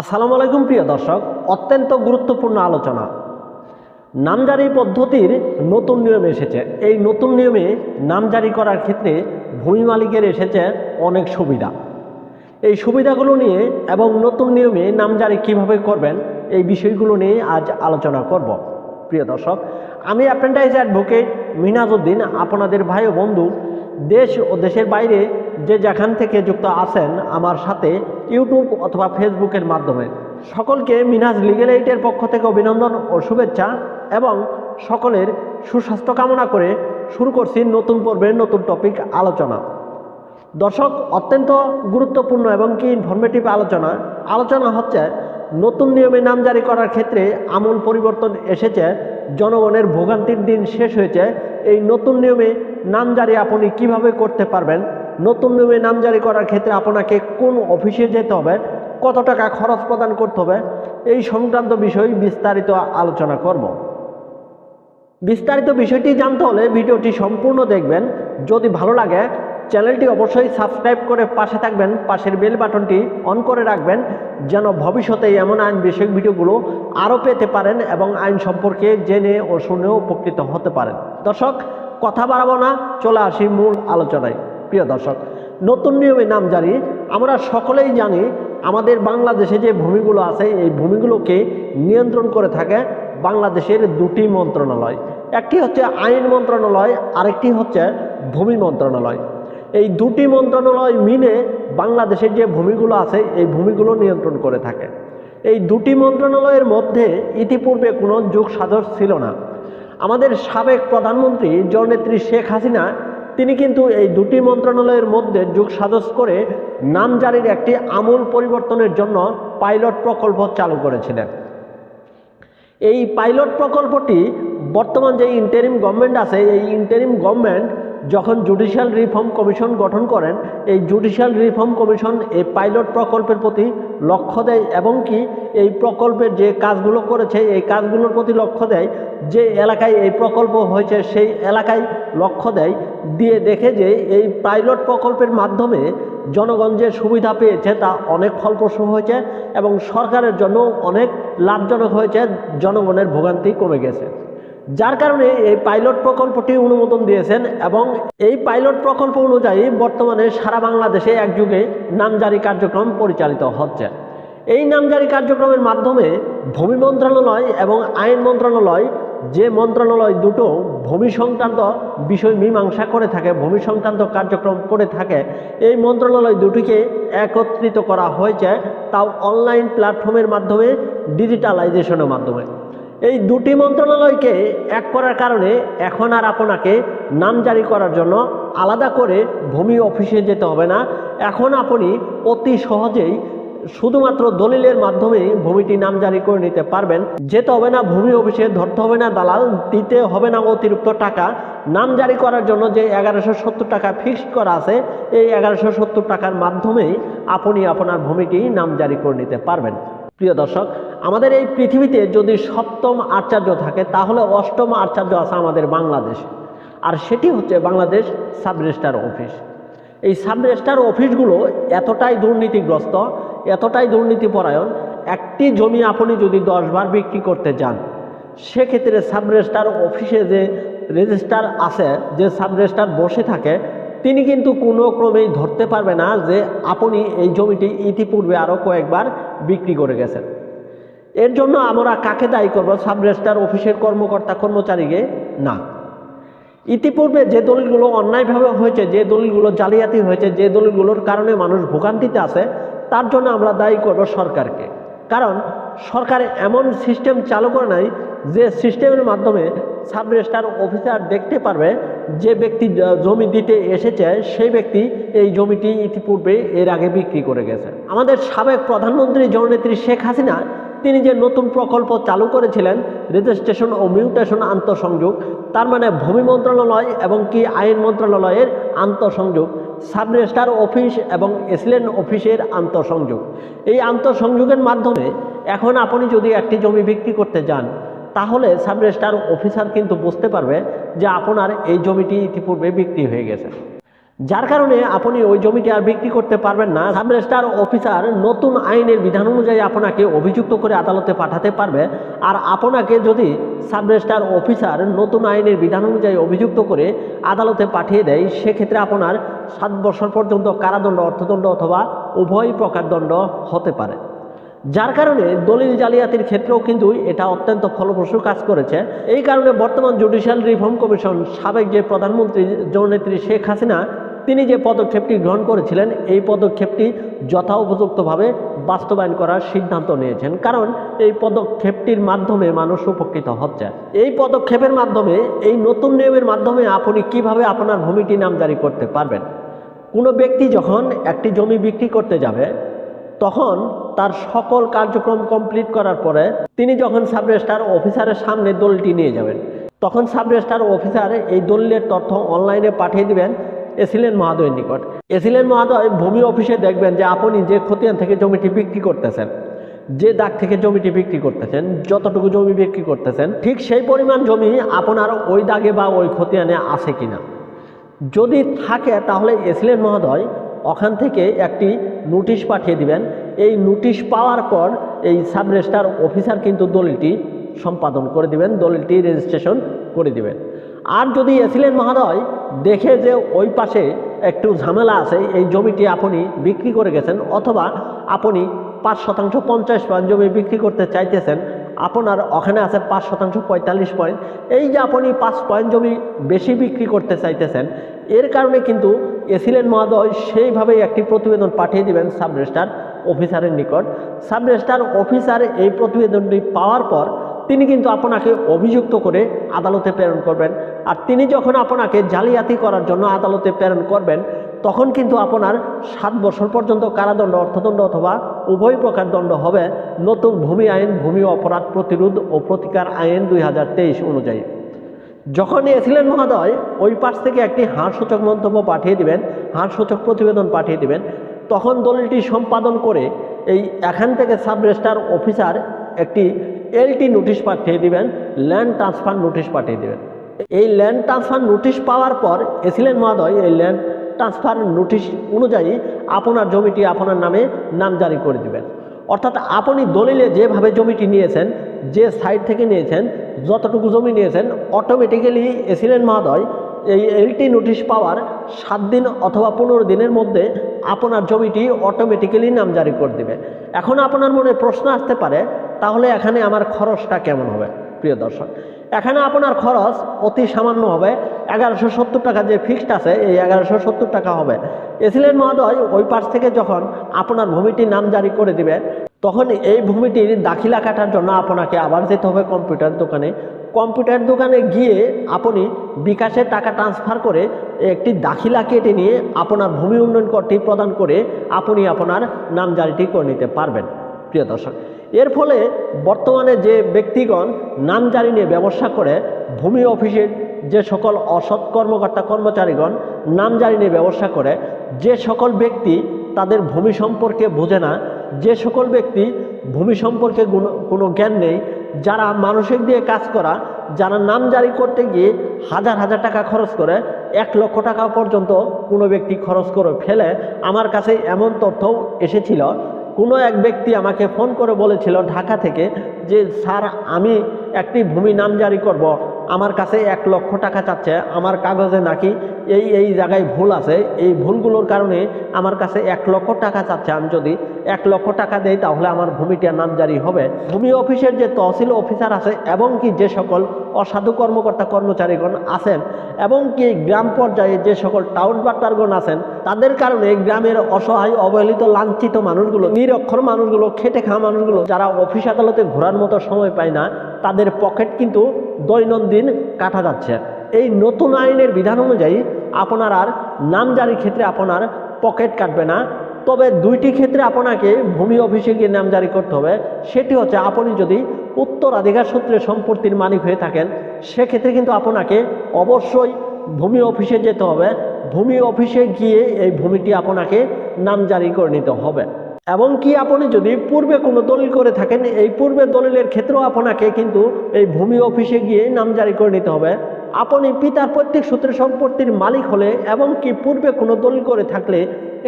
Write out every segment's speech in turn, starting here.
আসসালামু আলাইকুম প্রিয় দর্শক, অত্যন্ত গুরুত্বপূর্ণ আলোচনা। নামজারি পদ্ধতির নতুন নিয়ম এসেছে। এই নতুন নিয়মে নামজারি করার ক্ষেত্রে ভূমি মালিকের এসেছে অনেক সুবিধা। এই সুবিধাগুলো নিয়ে এবং নতুন নিয়মে নামজারি কীভাবে করবেন, এই বিষয়গুলো নিয়ে আজ আলোচনা করব। প্রিয় দর্শক, আমি অ্যাপ্রেন্টাইজ অ্যাডভোকেট মিনাজউদ্দিন, আপনাদের ভাই ও বন্ধু দেশ ও দেশের বাইরে যে যেখান থেকে যুক্ত আছেন আমার সাথে ইউটিউব অথবা ফেসবুকের মাধ্যমে। সকলকে মিনাজ লিগেল এইটের পক্ষ থেকে অভিনন্দন ও শুভেচ্ছা এবং সকলের সুস্বাস্থ্য কামনা করে শুরু করছি নতুন পর্বের নতুন টপিক আলোচনা। দর্শক, অত্যন্ত গুরুত্বপূর্ণ এবং কি ইনফরমেটিভ আলোচনা। আলোচনা হচ্ছে, নতুন নিয়মে নাম জারি করার ক্ষেত্রে আমূল পরিবর্তন এসেছে, জনগণের ভোগান্তির দিন শেষ হয়েছে, এই নতুন নিয়মে নাম জারি আপনি কীভাবে করতে পারবেন? নতুন নিয়মে নাম জারি করার ক্ষেত্রে আপনাকে কোন অফিসে যেতে হবে? কত টাকা খরচ প্রদান করতে হবে? এই সংক্রান্ত বিষয় বিস্তারিত আলোচনা করব। বিস্তারিত বিষয়টি জানতে হলে ভিডিওটি সম্পূর্ণ দেখবেন। যদি ভালো লাগে, চ্যানেলটি অবশ্যই সাবস্ক্রাইব করে পাশে থাকবেন। পাশের বেল বাটনটি অন করে রাখবেন, যেন ভবিষ্যতে এমন আইন বিষয়ক ভিডিওগুলো আরও পেতে পারেন এবং আইন সম্পর্কে জেনে ও শুনেও উপকৃত হতে পারেন। দর্শক কথা বাড়াবো না, চলে আসি মূল আলোচনায়। প্রিয় দর্শক, নতুন নিয়মে নাম জারি আমরা সকলেই জানি আমাদের বাংলাদেশে যে ভূমিগুলো আছে, এই ভূমিগুলোকে নিয়ন্ত্রণ করে থাকে বাংলাদেশের দুটি মন্ত্রণালয়। একটি হচ্ছে আইন মন্ত্রণালয়, আরেকটি হচ্ছে ভূমি মন্ত্রণালয়। এই দুটি মন্ত্রণালয় মিলে বাংলাদেশের যে ভূমিগুলো আছে, এই ভূমিগুলো নিয়ন্ত্রণ করে থাকে। এই দুটি মন্ত্রণালয়ের মধ্যে ইতিপূর্বে কোনো যোগ ছিল না। আমাদের সাবেক প্রধানমন্ত্রী জননেত্রী শেখ হাসিনা, তিনি কিন্তু এই দুটি মন্ত্রণালয়ের মধ্যে যোগ সাজস করে নাম জারির একটি আমূল পরিবর্তনের জন্য পাইলট প্রকল্প চালু করেছিলেন। এই পাইলট প্রকল্পটি বর্তমান যে ইন্টারিম গভর্নমেন্ট আছে, এই ইন্টারিম গভর্নমেন্ট যখন জুডিশিয়াল রিফর্ম কমিশন গঠন করেন, এই জুডিশিয়াল রিফর্ম কমিশন এই পাইলট প্রকল্পের প্রতি লক্ষ্য দেয় এবং কি এই প্রকল্পের যে কাজগুলো করেছে, এই কাজগুলোর প্রতি লক্ষ্য দেয়। যে এলাকায় এই প্রকল্প হয়েছে, সেই এলাকায় লক্ষ্য দেয়। দিয়ে দেখে যে এই পাইলট প্রকল্পের মাধ্যমে জনগণ যে সুবিধা পেয়েছে, তা অনেক ফলপ্রসূ হয়েছে এবং সরকারের জন্য অনেক লাভজনক হয়েছে। জনগণের ভোগান্তি কমে গেছে। যার কারণে এই পাইলট প্রকল্পটি অনুমোদন দিয়েছেন এবং এই পাইলট প্রকল্প অনুযায়ী বর্তমানে সারা বাংলাদেশে একযুগে নামজারি কার্যক্রম পরিচালিত হচ্ছে। এই নামজারি কার্যক্রমের মাধ্যমে ভূমি মন্ত্রণালয় এবং আইন মন্ত্রণালয়, যে মন্ত্রণালয় দুটো ভূমি সংক্রান্ত বিষয় মীমাংসা করে থাকে, ভূমি সংক্রান্ত কার্যক্রম করে থাকে, এই মন্ত্রণালয় দুটিকে একত্রিত করা হয়েছে তাও অনলাইন প্ল্যাটফর্মের মাধ্যমে, ডিজিটালাইজেশনের মাধ্যমে। এই দুটি মন্ত্রণালয়কে এক করার কারণে এখন আর আপনাকে নাম জারি করার জন্য আলাদা করে ভূমি অফিসে যেতে হবে না। এখন আপনি অতি সহজেই শুধুমাত্র দলিলের মাধ্যমে ভূমিটি নাম জারি করে নিতে পারবেন। যেতে হবে না, ভূমি অফিসে ধরতে হবে না, দালাল দিতে হবে না অতিরিক্ত টাকা। নাম জারি করার জন্য যে এগারোশো সত্তর টাকা ফিক্সড করা আছে, এই এগারোশো সত্তর টাকার মাধ্যমেই আপনি আপনার ভূমিটি নাম জারি করে নিতে পারবেন। প্রিয় দর্শক আমাদের এই পৃথিবীতে যদি সপ্তম আচার্য থাকে, তাহলে অষ্টম আচার্য আছে আমাদের বাংলাদেশে। আর সেটি হচ্ছে বাংলাদেশ সাব রেজিস্ট্রার অফিস। এই সাব রেজিস্ট্রার অফিসগুলো এতটাই দুর্নীতিগ্রস্ত, এতটাই দুর্নীতিপরায়ণ, একটি জমি আপনি যদি দশবার বিক্রি করতে যান, সেক্ষেত্রে সাব রেজিস্ট্রার অফিসে যে রেজিস্টার আছে, যে সাব রেজিস্ট্রার বসে থাকে, তিনি কিন্তু কোনো ক্রমেই ধরতে পারবে না যে আপনি এই জমিটি ইতিপূর্বে আরও কয়েকবার বিক্রি করে গেছেন। এর জন্য আমরা কাকে দায়ী করব? সাব রেজিস্ট্রার অফিসের কর্মকর্তা, কর্মচারীকে? না। ইতিপূর্বে যে দলিলগুলো অন্যায়ভাবে হয়েছে, যে দলিলগুলো জালিয়াতি হয়েছে, যে দলিলগুলোর কারণে মানুষ ভোগান্তিতে আছে, তার জন্য আমরা দায়ী করব সরকারকে। কারণ সরকার এমন সিস্টেম চালু করে নাই যে সিস্টেমের মাধ্যমে সাব রেজিস্ট্রার অফিসার দেখতে পারবে যে ব্যক্তি জমি দিতে এসেছে, সেই ব্যক্তি এই জমিটি ইতিপূর্বে এর আগে বিক্রি করে গেছে। আমাদের সাবেক প্রধানমন্ত্রী জননেত্রী শেখ হাসিনা তিনি যে নতুন প্রকল্প চালু করেছিলেন রেজিস্ট্রেশন ও মিউটেশন আন্তঃসংযোগ, তার মানে ভূমি মন্ত্রণালয় এবং কি আইন মন্ত্রণালয়ের আন্তঃসংযোগ সাব অফিস এবং এসলেন অফিসের আন্তঃসংযোগ। এই আন্তঃসংযোগের মাধ্যমে এখন আপনি যদি একটি জমি বিক্রি করতে যান, তাহলে সাব অফিসার কিন্তু বুঝতে পারবে যে আপনার এই জমিটি ইতিপূর্বে বিক্রি হয়ে গেছে। যার কারণে আপনি ওই জমিটি আর বিক্রি করতে পারবেন না। সাব রেজিস্ট্রার অফিসার নতুন আইনের বিধান অনুযায়ী আপনাকে অভিযুক্ত করে আদালতে পাঠাতে পারবে। আর আপনাকে যদি সাব রেজিস্ট্রার অফিসার নতুন আইনের বিধান অনুযায়ী অভিযুক্ত করে আদালতে পাঠিয়ে দেয়, সেক্ষেত্রে আপনার সাত বছর পর্যন্ত কারাদণ্ড, অর্থদণ্ড অথবা উভয় প্রকার দণ্ড হতে পারে। যার কারণে দলিল জালিয়াতির ক্ষেত্রেও কিন্তু এটা অত্যন্ত ফলপ্রসূ কাজ করেছে। এই কারণে বর্তমান জুডিশিয়াল রিফর্ম কমিশন সাবেক যে প্রধানমন্ত্রী জননেত্রী শেখ হাসিনা, তিনি যে পদক্ষেপটি গ্রহণ করেছিলেন, এই পদক্ষেপটি যথাউপযুক্তভাবে বাস্তবায়ন করার সিদ্ধান্ত নিয়েছেন। কারণ এই পদক্ষেপটির মাধ্যমে মানুষ উপকৃত হচ্ছে। এই পদক্ষেপের মাধ্যমে, এই নতুন নিয়মের মাধ্যমে আপনি কীভাবে আপনার ভূমিটি নামজারি করতে পারবেন? কোনো ব্যক্তি যখন একটি জমি বিক্রি করতে যাবে, তখন তার সকল কার্যক্রম কমপ্লিট করার পরে তিনি যখন সাব রেজিস্ট্রার অফিসারের সামনে দলিলটি নিয়ে যাবেন, তখন সাব রেজিস্ট্রার অফিসার এই দলিলের তথ্য অনলাইনে পাঠিয়ে দিবেন এসিলেন মহাদয়ের নিকট। এসিলেন মহাদয় ভূমি অফিসে দেখবেন যে আপনি যে খতিয়ান থেকে জমিটি বিক্রি করতেছেন, যে দাগ থেকে জমিটি বিক্রি করতেছেন, যতটুকু জমি বিক্রি করতেছেন, ঠিক সেই পরিমাণ জমি আপনার ওই দাগে বা ওই খতিয়ানে আছে কিনা। যদি থাকে তাহলে এসিলেন মহোদয় ওখান থেকে একটি নোটিশ পাঠিয়ে দিবেন এই নোটিশ পাওয়ার পর এই সাব রেজিস্ট্রার অফিসার কিন্তু দলিলটি সম্পাদন করে দিবেন দলিলটি রেজিস্ট্রেশন করে দিবেন। আর যদি এসিলেন মহোদয়, দেখে যে ওই পাশে একটু ঝামেলা আছে, এই জমিটি আপনি বিক্রি করে গেছেন অথবা আপনি পাঁচ শতাংশ পঞ্চাশ পয়েন্ট জমি বিক্রি করতে চাইতেছেন, আপনার ওখানে আছে পাঁচ শতাংশ পঁয়তাল্লিশ পয়েন্ট, এই যে আপনি পাঁচ পয়েন্ট জমি বেশি বিক্রি করতে চাইতেছেন, এর কারণে কিন্তু এসিলেন মহোদয় সেইভাবেই একটি প্রতিবেদন পাঠিয়ে দিবেন সাব রেজিস্ট্রার অফিসারের নিকট। সাব রেজিস্ট্রার অফিসার এই প্রতিবেদনটি পাওয়ার পর তিনি কিন্তু আপনাকে অভিযুক্ত করে আদালতে প্রেরণ করবেন। আর তিনি যখন আপনাকে জালিয়াতি করার জন্য আদালতে প্রেরণ করবেন, তখন কিন্তু আপনার সাত বছর পর্যন্ত কারাদণ্ড, অর্থদণ্ড অথবা উভয় প্রকার দণ্ড হবে নতুন ভূমি আইন, ভূমি অপরাধ প্রতিরোধ ও প্রতিকার আইন দুই হাজার তেইশ অনুযায়ী। যখন এসিলেন মহোদয়, ওই পাশ থেকে একটি হাড়সূচক মন্তব্য পাঠিয়ে দিবেন হাড়সূচক প্রতিবেদন পাঠিয়ে দিবেন। তখন দলিলটি সম্পাদন করে এই এখান থেকে সাব রেজিস্ট্রার অফিসার একটি এলটি নোটিশ পাঠিয়ে দিবেন, ল্যান্ড ট্রান্সফার নোটিশ পাঠিয়ে দিবেন। এই ল্যান্ড ট্রান্সফার নোটিশ পাওয়ার পর এসিলেন মহোদয়, এই ল্যান্ড ট্রান্সফার নোটিশ অনুযায়ী আপনার জমিটি আপনার নামে নাম জারি করে দিবেন। অর্থাৎ আপনি দলিলে যেভাবে জমিটি নিয়েছেন, যে সাইড থেকে নিয়েছেন, যতটুকু জমি নিয়েছেন অটোমেটিক্যালি এসিলেন মহোদয় এই এলটি নোটিশ পাওয়ার সাত দিন অথবা পনেরো দিনের মধ্যে আপনার জমিটি অটোমেটিক্যালি নাম জারি করে দেবে। এখন আপনার মনে প্রশ্ন আসতে পারে, তাহলে এখানে আমার খরচটা কেমন হবে? প্রিয় দর্শক, এখানে আপনার খরচ অতি সামান্য হবে। এগারোশো সত্তর টাকা যে ফিক্সড আছে, এই এগারোশো সত্তর টাকা হবে। এসিলেন মহোদয়, ওই পাশ থেকে যখন আপনার ভূমিটি নাম জারি করে দিবে, তখন এই ভূমিটির দাখিলা কাটার জন্য আপনাকে আবার যেতে হবে কম্পিউটার দোকানে। কম্পিউটার দোকানে গিয়ে আপনি বিকাশের টাকা ট্রান্সফার করে একটি দাখিলা কেটে নিয়ে আপনার ভূমি উন্নয়ন করটি প্রদান করে আপনি আপনার নাম জারিটি করে নিতে পারবেন। প্রিয় দর্শক, এর ফলে বর্তমানে যে ব্যক্তিগণ নাম জারি নিয়ে ব্যবসা করে, ভূমি অফিসের যে সকল অসৎ কর্মকর্তা কর্মচারীগণ নাম জারি নিয়ে ব্যবসা করে, যে সকল ব্যক্তি তাদের ভূমি সম্পর্কে বোঝে না, যে সকল ব্যক্তি ভূমি সম্পর্কে কোনো জ্ঞান নেই যারা মানসিক দিয়ে কাজ করা, যারা নাম জারি করতে গিয়ে হাজার হাজার টাকা খরচ করে, এক লক্ষ টাকা পর্যন্ত কোনো ব্যক্তি খরচ করে ফেলে। আমার কাছে এমন তথ্য এসেছিল। কোনো এক ব্যক্তি আমাকে ফোন করে বলেছিল ঢাকা থেকে যে, স্যার, আমি একটি ভূমি নাম জারি করব। আমার কাছে এক লক্ষ টাকা চাচ্ছে, আমার কাগজে নাকি এই এই জায়গায় ভুল আছে, এই ভুলগুলোর কারণে আমার কাছে এক লক্ষ টাকা চাচ্ছে। আমি যদি এক লক্ষ টাকা দেই, তাহলে আমার ভূমিটার নাম জারি হবে। ভূমি অফিসের যে তহসিল অফিসার আছে, এবং কি যে সকল অসাধু কর্মকর্তা কর্মচারীগণ আছেন, এবং কি গ্রাম পর্যায়ে যে সকল টাউন বাট্টারগণ আছেন তাদের কারণে গ্রামের অসহায়, অবহেলিত, লাঞ্ছিত মানুষগুলো, নিরক্ষর মানুষগুলো, খেটে খাওয়া মানুষগুলো, যারা অফিস আদালতে ঘোরার মতো সময় পায় না, তাদের পকেট কিন্তু দৈনন্দিন কাটা যাচ্ছে। এই নতুন আইনের বিধান অনুযায়ী আপনার আর নাম জারির ক্ষেত্রে আপনার পকেট কাটবে না। তবে দুইটি ক্ষেত্রে আপনাকে ভূমি অফিসে গিয়ে নাম জারি করতে হবে। সেটি হচ্ছে, আপনি যদি উত্তরাধিকার সূত্রে সম্পত্তির মালিক হয়ে থাকেন, সেক্ষেত্রে কিন্তু আপনাকে অবশ্যই ভূমি অফিসে যেতে হবে। ভূমি অফিসে গিয়ে এই ভূমিটি আপনাকে নাম জারি করে নিতে হবে। এবং কি আপনি যদি পূর্বে কোনো দলিল করে থাকেন, এই পূর্বে দলিলের ক্ষেত্রেও আপনাকে কিন্তু এই ভূমি অফিসে গিয়ে নাম জারি করে নিতে হবে। আপনি পিতার প্রত্যেক সূত্রে সম্পত্তির মালিক হলে এবং কি পূর্বে কোনো দলিল করে থাকলে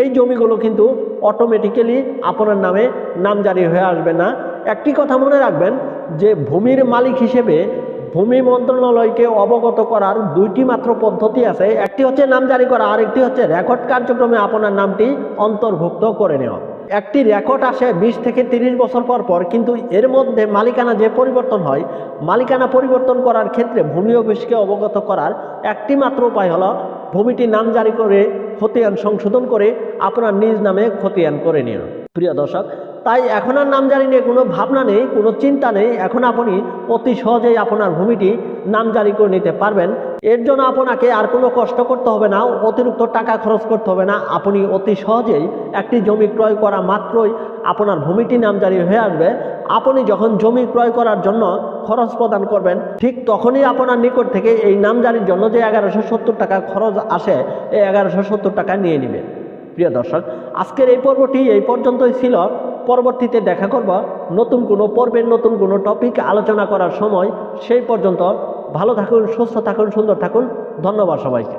এই জমিগুলো কিন্তু অটোমেটিক্যালি আপনার নামে নাম জারি হয়ে আসবে না। একটি কথা মনে রাখবেন, যে ভূমির মালিক হিসেবে ভূমি মন্ত্রণালয়কে অবগত করার দুইটি মাত্র পদ্ধতি আছে। একটি হচ্ছে নাম জারি করা আর একটি হচ্ছে রেকর্ড কার্যক্রমে আপনার নামটি অন্তর্ভুক্ত করে নেওয়া। একটি রেকর্ড আসে বিশ থেকে তিরিশ বছর পর পর, কিন্তু এর মধ্যে মালিকানা যে পরিবর্তন হয়, মালিকানা পরিবর্তন করার ক্ষেত্রে ভূমি অফিসকে অবগত করার একটি মাত্র উপায় হলো ভূমিটি নাম জারি করে খতিয়ান সংশোধন করে আপনার নিজ নামে খতিয়ান করে নিন প্রিয় দর্শক তাই এখন আর নাম নামজারি নিয়ে কোনো ভাবনা নেই, কোনো চিন্তা নেই। এখন আপনি অতি সহজেই আপনার ভূমিটি নামজারি করে নিতে পারবেন। এর জন্য আপনাকে আর কোনো কষ্ট করতে হবে না, অতিরিক্ত টাকা খরচ করতে হবে না। আপনি অতি সহজেই একটি জমি ক্রয় করা মাত্রই আপনার ভূমিটি নামজারি হয়ে আসবে। আপনি যখন জমি ক্রয় করার জন্য খরচ প্রদান করবেন, ঠিক তখনই আপনার নিকট থেকে এই নাম নামজারির জন্য যে এগারোশো টাকা খরচ আসে, এই এগারোশো টাকা নিয়ে নেবে প্রিয় দর্শক, আজকের এই পর্বটি এই পর্যন্তই ছিল। পরবর্তীতে দেখা করব নতুন কোনো পর্বের নতুন কোনো টপিক আলোচনা করার সময়। সেই পর্যন্ত ভালো থাকুন, সুস্থ থাকুন, সুন্দর থাকুন। ধন্যবাদ সবাইকে।